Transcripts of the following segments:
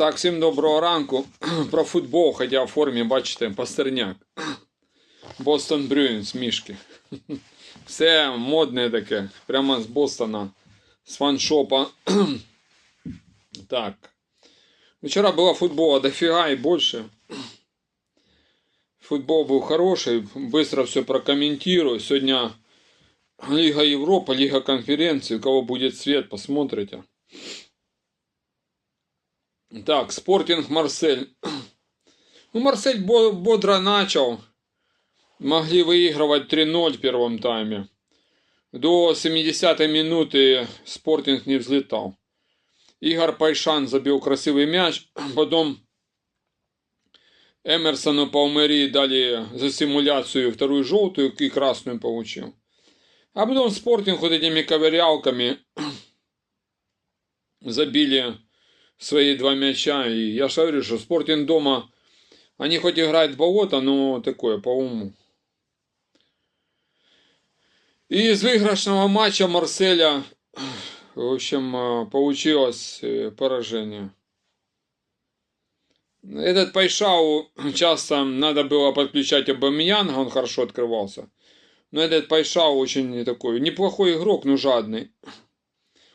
Так, всім доброго ранку. Про футбол, хоча в формі, бачите, пастерняк. Бостон Брюінс, мішки. Все модне таке, прямо з Бостона, з фаншопа. Так. Вчера было футбола дофига и больше. Футбол был хороший, быстро все прокомментирую. Сегодня Лига Европа, Лига конференции. У кого будет свет, посмотрите. Так, Спортинг Марсель. Ну, Марсель бо- бодро начал. Могли выигрывать 3-0 в первом тайме. До 70-й минуты Спортинг не взлетал. Игорь Пайшан забил красивый мяч. Потом Эмерсону Палмери дали за симуляцию вторую желтую и красную получил. А потом Спортинг вот этими ковырялками забили свои два мяча. И я же говорю, что Спортинг дома, они хоть играют болото, но такое по уму. И из выигрышного матча Марселя, в общем, э, получилось э, поражение. Этот Пайшау часто надо было подключать Абамиянга, он хорошо открывался. Но этот Пайшау очень такой, неплохой игрок, но жадный.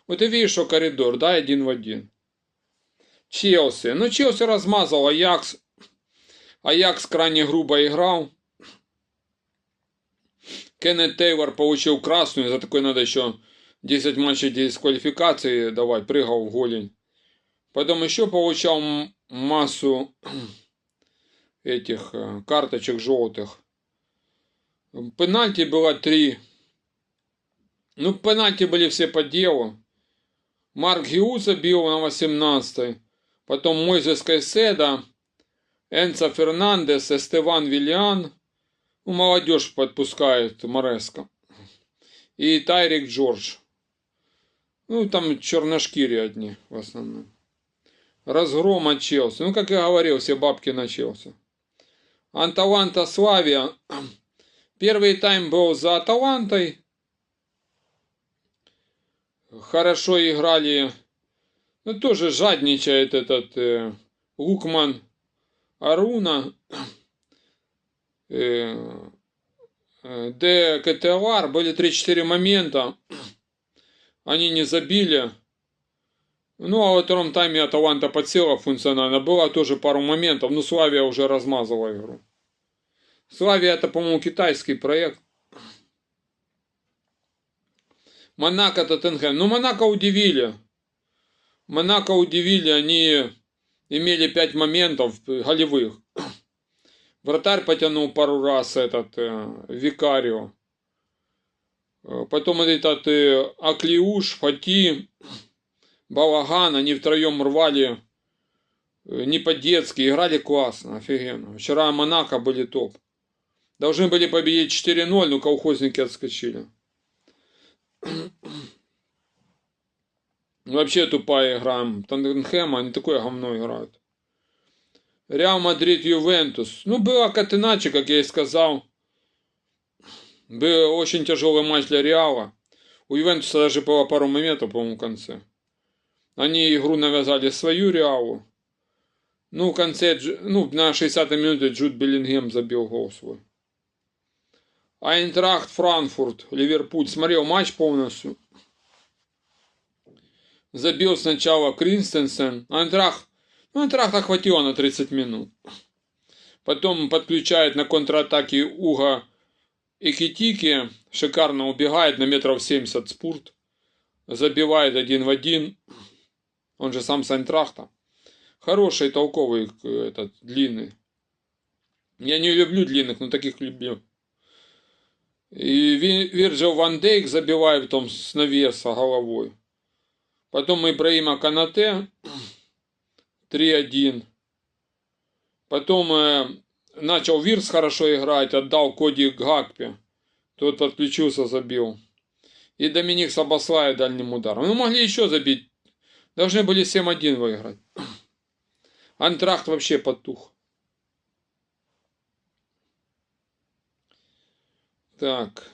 Вот ты видишь, что коридор, да, один в один. Челси. Ну, Челси размазал Аякс. Аякс крайне грубо играл. Кеннет Тейлор получил красную, за такой надо еще 10 матчей дисквалификации давать, прыгал в голень. Потом еще получал массу этих карточек желтых. Пенальти было три. Ну, пенальти были все по делу. Марк Гиу забил на 18 Потом Мойзес Кайседа, Энцо Фернандес, Эстеван Виллиан. Ну, молодежь подпускает Мореско. И Тайрик Джордж. Ну, там черношкири одни в основном. Разгром от Челси. Ну, как я говорил, все бабки на Челси. Анталанта Славия. Первый тайм был за Аталантой. Хорошо играли. Ну, тоже жадничает этот э, Лукман Аруна. Э, э, Де КТЛАР. Были 3-4 момента. Они не забили. Ну, а во втором тайме Аталанта подсела функционально. Было тоже пару моментов, но Славия уже размазала игру. Славия это, по-моему, китайский проект. Монако Тоттенхэм. Ну, Монако удивили. Монако удивили, они имели пять моментов голевых. Вратарь потянул пару раз этот э, Викарио. Э, Потом этот э, Аклиуш, Фати, Балаган, они втроем рвали э, не по-детски, играли классно, офигенно. Вчера Монако были топ. Должны были победить 4-0, но колхозники отскочили. Вообще тупая игра. Тоттенхэм, они такое говно играют. Реал Мадрид, Ювентус. Ну, было как иначе, как я и сказал. Был очень тяжелый матч для Реала. У Ювентуса даже было пару моментов, по-моему, в конце. Они игру навязали свою Реалу. Ну, в конце, ну, на 60-й минуте Джуд Беллингем забил гол свой. Айнтрахт Франкфурт, Ливерпуль. Смотрел матч полностью. Забил сначала Кринстенсен. Айнтрахт, ну, Айнтрахта хватило на 30 минут. Потом подключает на контратаке Уга Экитики. Шикарно убегает на метров 70 спурт. Забивает один в один. Он же сам с Айнтрахта. Хороший, толковый э, этот, длинный. Я не люблю длинных, но таких люблю. И Ви- Вирджил Ван Дейк забивает потом с навеса головой. Потом Ибраима Канате 3-1. Потом э, начал Вирс хорошо играть, отдал Коди Гакпе. Тот подключился, забил. И Доминик Сабаслай дальним ударом. Ну, могли еще забить. Должны были 7-1 выиграть. Антрахт вообще потух. Так.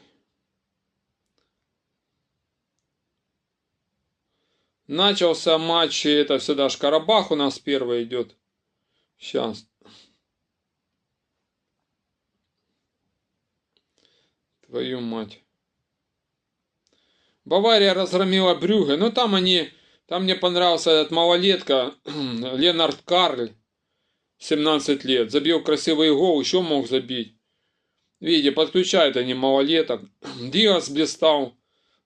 Начался матч, и это всегда ж Карабах у нас первый идет. Сейчас. Твою мать. Бавария разгромила Брюге. Ну, там они... Там мне понравился этот малолетка Ленард Карль. 17 лет. Забил красивый гол. Еще мог забить. Видите, подключают они малолеток. Диас блистал.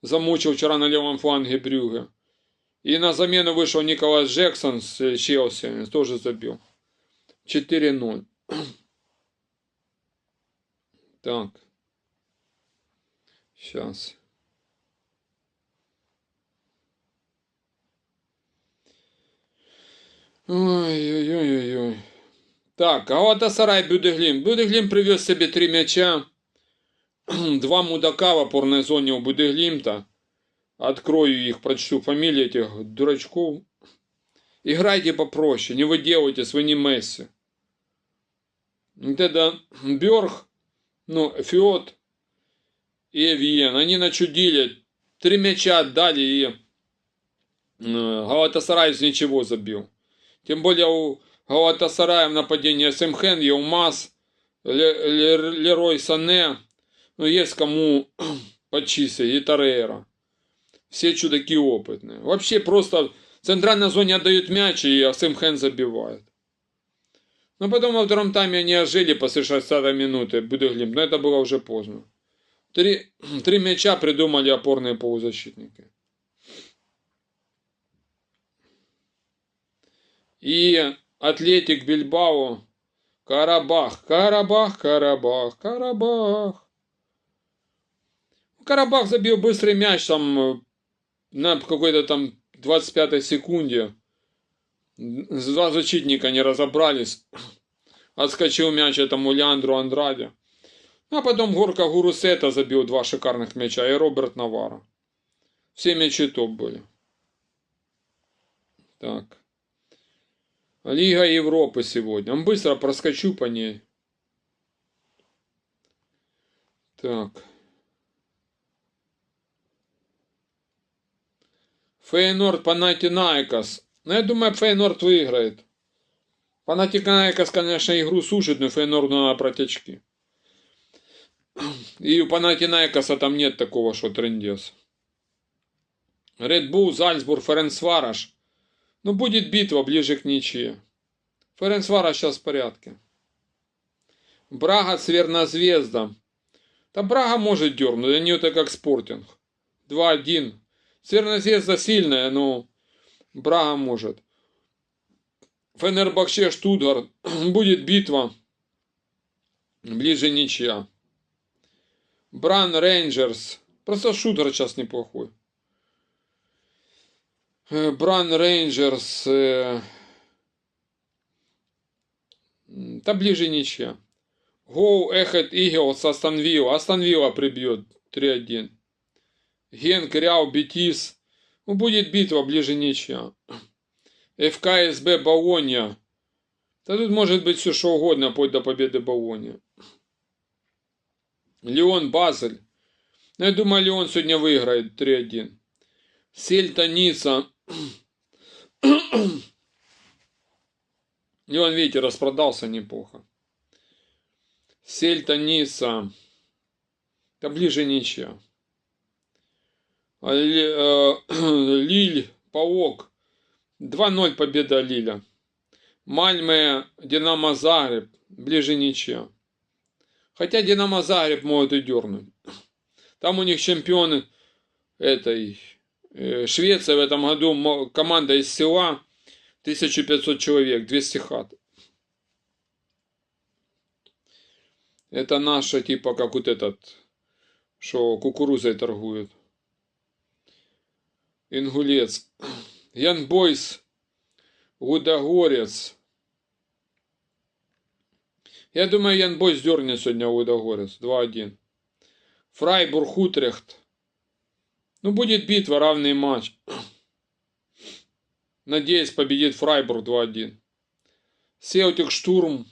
Замучил вчера на левом фланге Брюге. И на замену вышел Николас Джексон с Челси. Тоже забил. 4-0. Так. Сейчас. Ой-ой-ой-ой. Так, Галатасарай Бюдеглім. Бюдеглім привез себе три мяча. Два мудака в опорной зоне у Будеглимта. Открою их, прочту фамилии этих дурачков. Играйте попроще, не выделывайтесь, вы не Месси. Вот это Бёрх, ну, Фиот и Эвиен, они начудили. Три мяча отдали и э, Галатасарай ничего забил. Тем более у Галатасарая в нападении Семхен, Елмаз, Лерой Сане. Ну, есть кому почистить, и Тарейра. Все чудаки опытные. Вообще просто в центральной зоне отдают мяч, и Асимхен забивает. Но потом во втором тайме они ожили после 60 минуты, Будеглим. Но это было уже поздно. Три, три мяча придумали опорные полузащитники. И Атлетик Бильбао, Карабах, Карабах, Карабах, Карабах. Карабах забил быстрый мяч там э, на какой-то там 25 секунде. Два защитника не разобрались. Отскочил мяч этому Леандру Андраде. А потом Горка Гурусета забил два шикарных мяча и Роберт Навара. Все мячи топ были. Так. Лига Европы сегодня. Быстро проскочу по ней. Так. Фейнорд Панатинайкос. Ну, я думаю, Фейнорд выиграет. Панатинайкос, конечно, игру сушит, но Фейнорду надо протечки. И у Панатинайкоса там нет такого, что трендец. Red Bull, Зальцбург, Ференцвараш. Ну, будет битва ближе к ничье. Ференцвара сейчас в порядке. Брага, Цвернозвезда. Там Брага может дернуть, они это как спортинг. 2-1. Цвернозвезда сильная, но Брага может. Фенербахче, Штутгарт. Будет битва. Ближе ничья. Бран Рейнджерс. Просто шутер сейчас неплохой. Э, Бран Рейнджерс. Э, да ближе ничья. Гоу Эхет Игелс Астон Вилла. Астон Вилла прибьет 3-1. Генк Ряу Бетис. Ну, будет битва ближе ничья. ФКСБ Болонья. Да тут может быть все что угодно, вплоть до победы Болонья. Леон Базель. Ну, я думаю, Леон сегодня выиграет 3-1. Сельта Ница. И он, видите, распродался неплохо. Сельта Ниса. Да ближе ничья. А э, Лиль, Паук. 2-0 победа Лиля. Мальме, Динамо Загреб. Ближе ничья. Хотя Динамо Загреб может и дернуть. Там у них чемпионы этой Э, Швеция в этом году команда из села 1500 человек, 200 хат. Это наша типа как вот этот, что кукурузой торгуют. Ингулец. Янбойс. Гудогорец. Я думаю, Янбойс дернет сегодня Гудогорец. 2-1. Фрайбург Утрехт. Ну, будет битва, равный матч. Надеюсь, победит Фрайбург 2-1. Селтик Штурм.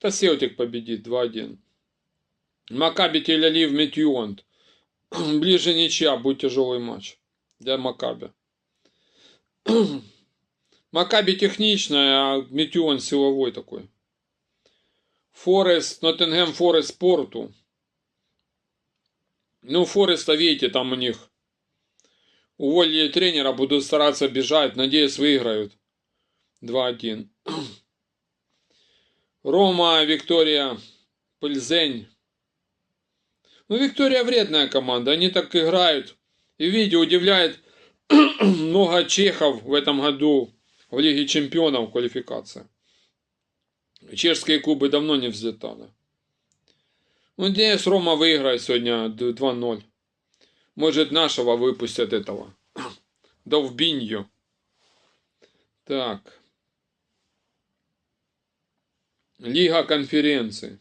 Да Селтик победит 2-1. Макаби Тель-Алив Метьюант. ближе ничья, будет тяжелый матч для Макаби. Макаби техничная, а Метеон силовой такой. Форест, Ноттингем Форест Спорту. Ну, Фореста, видите, там у них уволили тренера, будут стараться бежать, надеюсь, выиграют. 2-1. Рома, Виктория, Пыльзень. Ну, Виктория вредная команда, они так играют. И видите, удивляет много чехов в этом году в Лиге Чемпионов квалификация. Чешские клубы давно не взлетали. Ну, надеюсь, Рома выиграет сегодня 2-0. Может, нашего выпустят этого. Довбинью. Так. Лига конференций.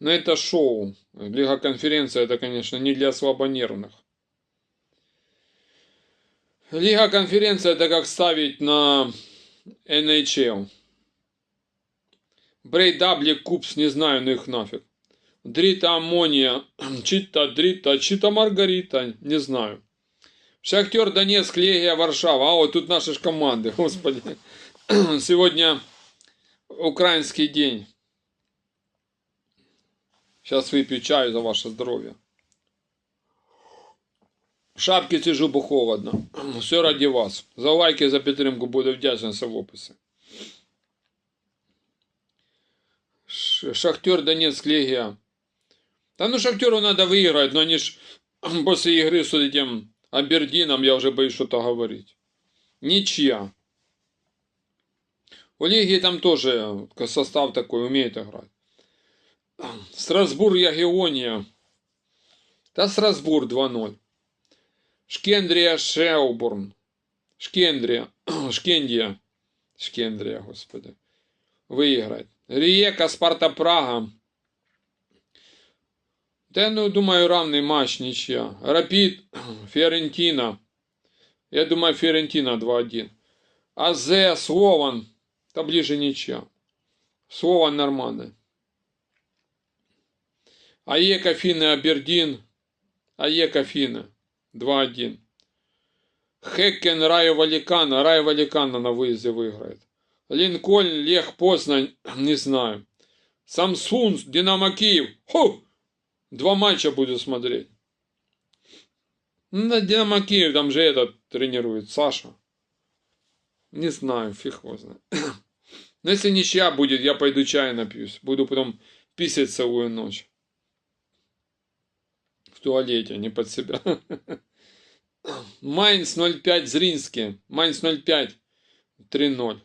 Но это шоу. Лига конференции это, конечно, не для слабонервных. Лига конференции это как ставить на NHL. Брей Дабли Купс, не знаю, ну их нафиг. Дрита Амония, Чита Дрита, Чита Маргарита, не знаю. Шахтер Донецк, Легия, Варшава. А вот тут наши команды, господи. Сегодня украинский день. Сейчас выпью чаю за ваше здоровье. В шапці сижу, бо холодно. Все ради вас. За лайки, за підтримку буду вдячний в описі. Шахтер Донецк Легия. Да ну Шахтеру надо выиграть, но они ж после игры с этим Абердином, я уже боюсь что-то говорить. Ничья. У Легии там тоже состав такой, умеет играть. Страсбург, Ягеония. Да Страсбург 2-0. Шкендрия, Шеубурн. Шкендрия, Шкендия. Шкендрия, господи. Выиграть. Риека, Спарта, Прага. Да, ну, думаю, равный матч, ничья. Рапид, Фиорентина. Я думаю, Фиорентина 2-1. АЗ, Слован. Да ближе ничья. Слован нормальный. АЕК, Афины, Абердин. АЕК, Афины. 2-1. Хеккен, Райо Валикана. Райо Валикана на выезде выиграет. Линкольн, Лех, Познань. Не знаю. Самсун, Динамо Киев. Ху! Два матча буду смотреть. На Динамо Киев там же этот тренирует, Саша. Не знаю, фиг его знает. Но если ничья будет, я пойду чай напьюсь. Буду потом писать целую ночь. В туалете, не под себя. Майнц 05 Зринский. Майнц 05. 3-0.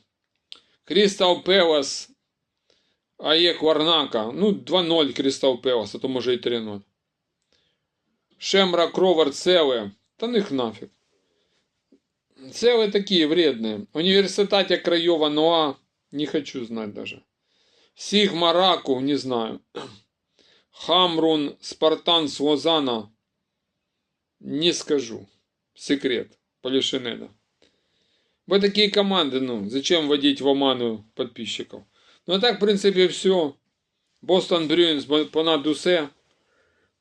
Кристал Пелас АЕК Варнака. Ну, 2-0 Кристал Пелас, а то може і 3-0. Шемра Кровер Целе. Та них нафиг. Целы такие вредные. Университете Краева Ноа. Не хочу знать даже. Сигма Раку. Не знаю. Хамрун Спартан Слозана. Не скажу. Секрет. Полишинеда. Вот такие команды, ну, зачем вводить в оману подписчиков? Ну а так, в принципе, все. Бостон Брюинс понад усе.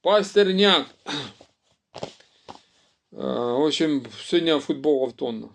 Пастерняк. В общем, сегодня футбол автонно.